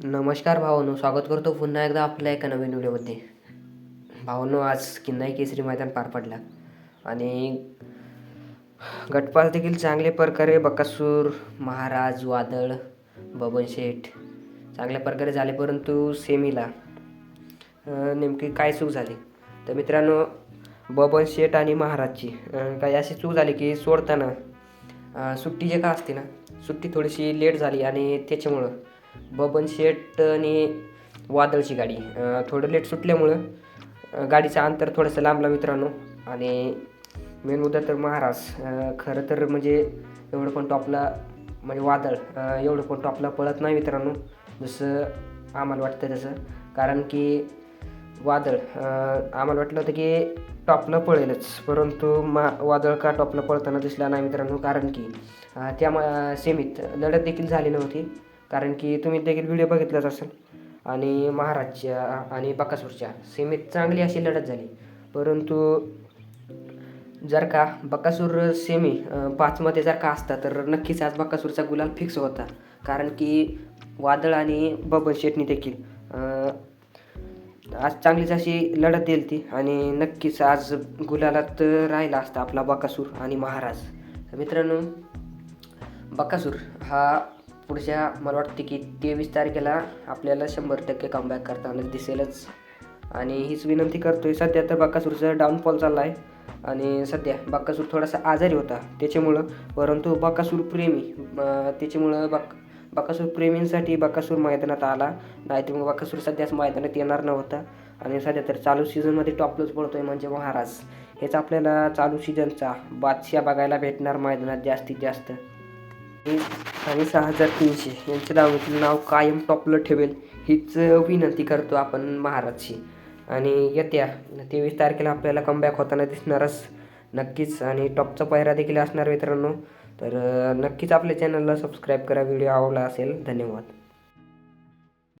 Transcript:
नमस्कार भावानो स्वागत करतो पुन्हा एकदा आपल्या एका नवीन व्हिडिओमध्ये. भावानो आज किन्नाई केसरी मैदान पार पडला आणि गटपास देखील चांगल्या प्रकारे बकासूर महाराज वादळ बबन शेठ चांगल्या प्रकारे झाले परंतु सेमीला नेमकी काय चूक झाली? तर मित्रांनो बबन शेठ आणि महाराजची काही अशी चूक झाली की सोडताना सुट्टी जे का असते ना सुट्टी थोडीशी लेट झाली आणि त्याच्यामुळं बबन शेट आणि वादळची गाडी. थोडं लेट सुटल्यामुळं गाडीचं अंतर थोडंसं लांबला मित्रांनो. आणि मेन मुद्दा तर महाराज. खरं तर म्हणजे एवढं पण टॉपला म्हणजे वादळ एवढं पण टॉपला पळत नाही मित्रांनो. जसं आम्हाला वाटतं तसं. कारण की वादळ आम्हाला वाटलं होतं की टॉपला पळेलच. परंतु मा वादळ का टॉपला पळताना दिसला नाही मित्रांनो. कारण की त्या मा- सेमीत लढत देखील झाली नव्हती. कारण की तुम्ही देखील व्हिडिओ बघितलाच असेल. आणि महाराजच्या आणि बकासूरच्या सेमीत चांगली अशी लढत झाली. परंतु जर का बकासूर सेमी पाचमध्ये जर का असता तर नक्कीच आज बकासूरचा गुलाल फिक्स होता. कारण की वादळ आणि बबन शेटणी देखील आज चांगलीच अशी लढत दिली ती आणि नक्कीच आज गुलालात राहिला असता आपला बकासूर आणि महाराज. मित्रांनो बकासूर हा पुढच्या मला वाटते की तेवीस तारखेला आपल्याला शंभर टक्के कमबॅक करताना दिसेलच. आणि हीच विनंती करतोय सध्या तर बाकासूरचा डाऊनफॉल चालला आहे आणि सध्या बाकासूर थोडासा आजारी होता त्याच्यामुळं. परंतु बकासूर प्रेमी त्याच्यामुळं बक बाकासूर प्रेमींसाठी बाकासूर मैदानात आला. नाहीतर मग बकासूर सध्याच मैदानात येणार नव्हता. आणि सध्या तर चालू सीझनमध्ये टॉपलच पडतोय म्हणजे महाराज. हेच आपल्याला चालू सीझनचा बादशाह बघायला भेटणार मैदानात जास्तीत जास्त. आणि सहा हजार तीनशे. यांच्या दावणीतील नाव कायम टॉपलं ठेवेल. हीच विनंती करतो आपण महाराजशी. आणि येत्या तेवीस तारखेला आपल्याला कमबॅक होताना दिसणारच नक्कीच. आणि टॉपचा पायरा देखील असणार मित्रांनो. तर नक्कीच आपल्या चॅनलला सबस्क्राईब करा. व्हिडिओ आवडला असेल धन्यवाद.